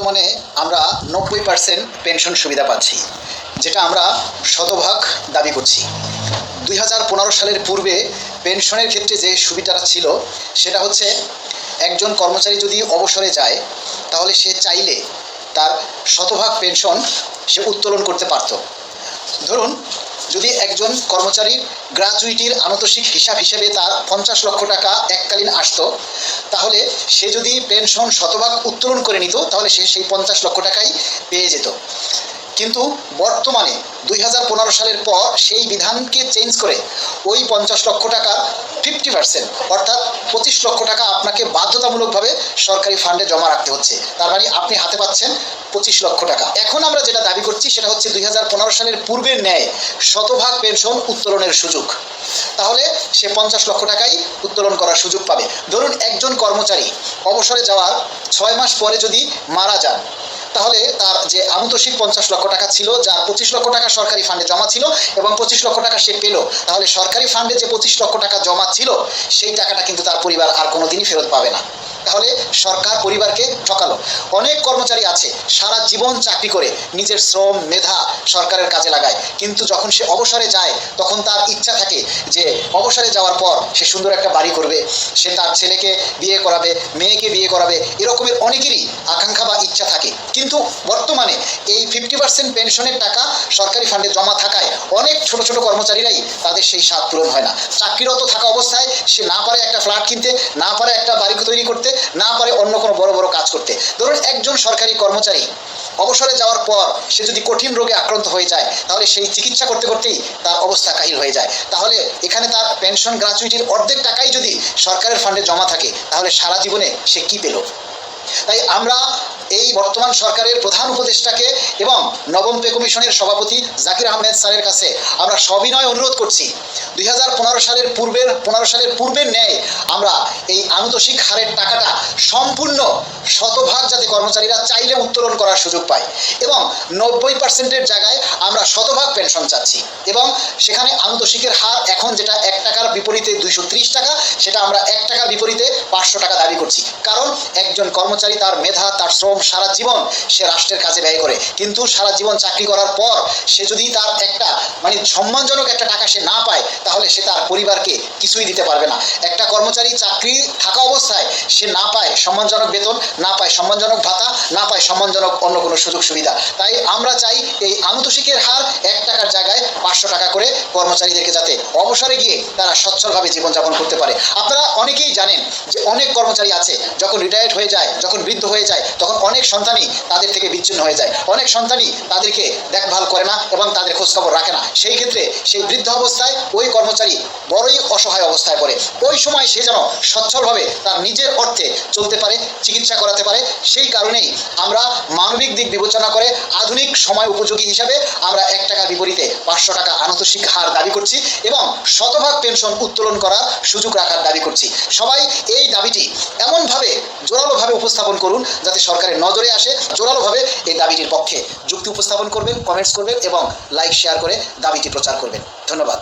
বর্তমানে আমরা নব্বই পার্সেন্ট পেনশন সুবিধা পাচ্ছি, যেটা আমরা শতভাগ দাবি করছি। দুই হাজার পনেরো সালের পূর্বে পেনশনের ক্ষেত্রে যে সুবিধাটা ছিল, সেটা হচ্ছে একজন কর্মচারী যদি অবসরে যায়, তাহলে সে চাইলে তার শতভাগ পেনশন সে উত্তোলন করতে পারত। ধরুন যদি একজন কর্মচারীর গ্র্যাচুইটির আনতোষিক হিসাব হিসেবে তার পঞ্চাশ লক্ষ টাকা এককালীন আসত, তাহলে সে যদি পেনশন শতভাগ উত্তোলন করে নিত, তাহলে সে সেই পঞ্চাশ লক্ষ টাকাই পেয়ে যেত। কিন্তু বর্তমানে দুই হাজার পনেরো সালের পর সেই বিধানকে চেঞ্জ করে ওই পঞ্চাশ লক্ষ টাকা ফিফটি পার্সেন্ট অর্থাৎ পঁচিশ লক্ষ টাকা আপনাকে বাধ্যতামূলকভাবে সরকারি ফান্ডে জমা রাখতে হচ্ছে। তার মানে আপনি হাতে পাচ্ছেন পঁচিশ লক্ষ টাকা। এখন আমরা যেটা দাবি করছি সেটা হচ্ছে দুই হাজার পনেরো সালের পূর্বের ন্যায় শতভাগ পেনশন উত্তোলনের সুযোগ। তাহলে সে পঞ্চাশ লক্ষ টাকাই উত্তোলন করার সুযোগ পাবে। ধরুন একজন কর্মচারী অবসরে যাওয়ার ছয় মাস পরে যদি মারা যান তাহলে তার যে আনুতোষিক পঞ্চাশ লক্ষ টাকা ছিল, যার পঁচিশ লক্ষ টাকা সরকারি ফান্ডে জমা ছিল এবং পঁচিশ লক্ষ টাকা সে পেল, তাহলে সরকারি ফান্ডে যে পঁচিশ লক্ষ টাকা জমা ছিল, সেই টাকাটা কিন্তু তার পরিবার আর কোনোদিনই ফেরত পাবে না। তাহলে সরকার পরিবারকে ঠকালো। অনেক কর্মচারী আছে, সারা জীবন চাকরি করে, নিজের শ্রম, মেধা সরকারের কাজে লাগায়। কিন্তু যখন সে অবসরে যায়, তখন তার ইচ্ছা থাকে যে অবসরে যাওয়ার পর সে সুন্দর একটা বাড়ি করবে, সে তার ছেলেকে বিয়ে করাবে, মেয়েকে বিয়ে করাবে, এরকমের অনেকেরই আকাঙ্ক্ষা বা ইচ্ছা থাকে। কিন্তু বর্তমানে এই ফিফটি পার্সেন্ট পেনশনের টাকা সরকারি ফান্ডে জমা থাকায় অনেক ছোট ছোট কর্মচারীরাই তাদের সেই স্বাদ পূরণ হয় না। চাকরিরত থাকা অবস্থায় সে না পারে একটা ফ্ল্যাট কিনতে, না পারে একটা বাড়ি তৈরি করতে না পারে অন্য কোনো বড় বড় কাজ করতে। ধরুন একজন সরকারি কর্মচারী অবসরে যাওয়ার পর সে যদি কঠিন রোগে আক্রান্ত হয়ে যায়, তাহলে সেই চিকিৎসা করতে করতেই তার অবস্থা কাহিল হয়ে যায়। তাহলে এখানে তার পেনশন গ্রাচুইটির অর্ধেক টাকাই যদি সরকারের ফান্ডে জমা থাকে, তাহলে সারা জীবনে সে কী পেল? তাই আমরা এই বর্তমান সরকারের প্রধান উপদেষ্টাকে এবং নবম পে কমিশনের সভাপতি জাকির আহমেদ স্যারের কাছে আমরা সবিনয় অনুরোধ করছি। দুই হাজার পনেরো সালের পূর্বের, পনেরো সালের পূর্বের ন্যায় আমরা এই আনুতোষিক হারের টাকাটা সম্পূর্ণ শতভাগ যাতে কর্মচারীরা চাইলে উত্তোলন করার সুযোগ পায় এবং নব্বই পার্সেন্টের জায়গায় আমরা শতভাগ পেনশন চাচ্ছি এবং সেখানে আনুতোষিকের হার এখন যেটা এক টাকার বিপরীতে দুইশো ত্রিশ টাকা, সেটা আমরা এক টাকার বিপরীতে পাঁচশো টাকা দাবি করছি। কারণ একজন কর্মচারী তার মেধা, তার শ্রম সারা জীবন সে রাষ্ট্রের কাজে ব্যয় করে। কিন্তু সারা জীবন চাকরি করার পর সে যদি তার একটা মানে সম্মানজনক একটা টাকা সে না পায়, তাহলে সে তার পরিবারকে কিছুই দিতে পারবে না। একটা কর্মচারী চাকরি থাকা অবস্থায় সে না পায় সম্মানজনক বেতন, না পায় সম্মানজনক ভাতা, না পায় সম্মানজনক অন্য কোনো সুযোগ সুবিধা। তাই আমরা চাই এই আনুতোষিকের হার এক টাকার জায়গায় পাঁচশো টাকা করে কর্মচারীদেরকে যাতে অবসরে গিয়ে তারা সচ্ছলভাবে জীবনযাপন করতে পারে। আপনারা অনেকেই জানেন যে অনেক কর্মচারী আছে, যখন রিটায়ার্ড হয়ে যায়, যখন বৃদ্ধ হয়ে যায়, তখন অনেক সন্তানই তাদের থেকে বিচ্ছিন্ন হয়ে যায়। অনেক সন্তানই তাদেরকে দেখভাল করে না এবং তাদের খোঁজখবর রাখে না। সেই ক্ষেত্রে সেই বৃদ্ধ অবস্থায় ওই কর্মচারী বড়ই অসহায় অবস্থায় পড়ে। ওই সময় সে যেন সচ্ছলভাবে তার নিজের অর্থে চলতে পারে, চিকিৎসা করাতে পারে, সেই কারণেই আমরা মানবিক দিক বিবেচনা করে আধুনিক সময় উপযোগী হিসাবে আমরা এক টাকার বিপরীতে পাঁচশো টাকা আনতোষিক হার দাবি করছি এবং শতভাগ পেনশন উত্তোলন করার সুযোগ রাখার দাবি করছি। সবাই এই দাবিটি এমনভাবে জোরালোভাবে উপস্থাপন করুন যাতে সরকারের নজরে আসে জোরালোভাবে এই দাবিটির পক্ষে। যুক্তি উপস্থাপন করবেন কমেন্টস করবেন এবং লাইক শেয়ার করে দাবিটি প্রচার করবেন। ধন্যবাদ।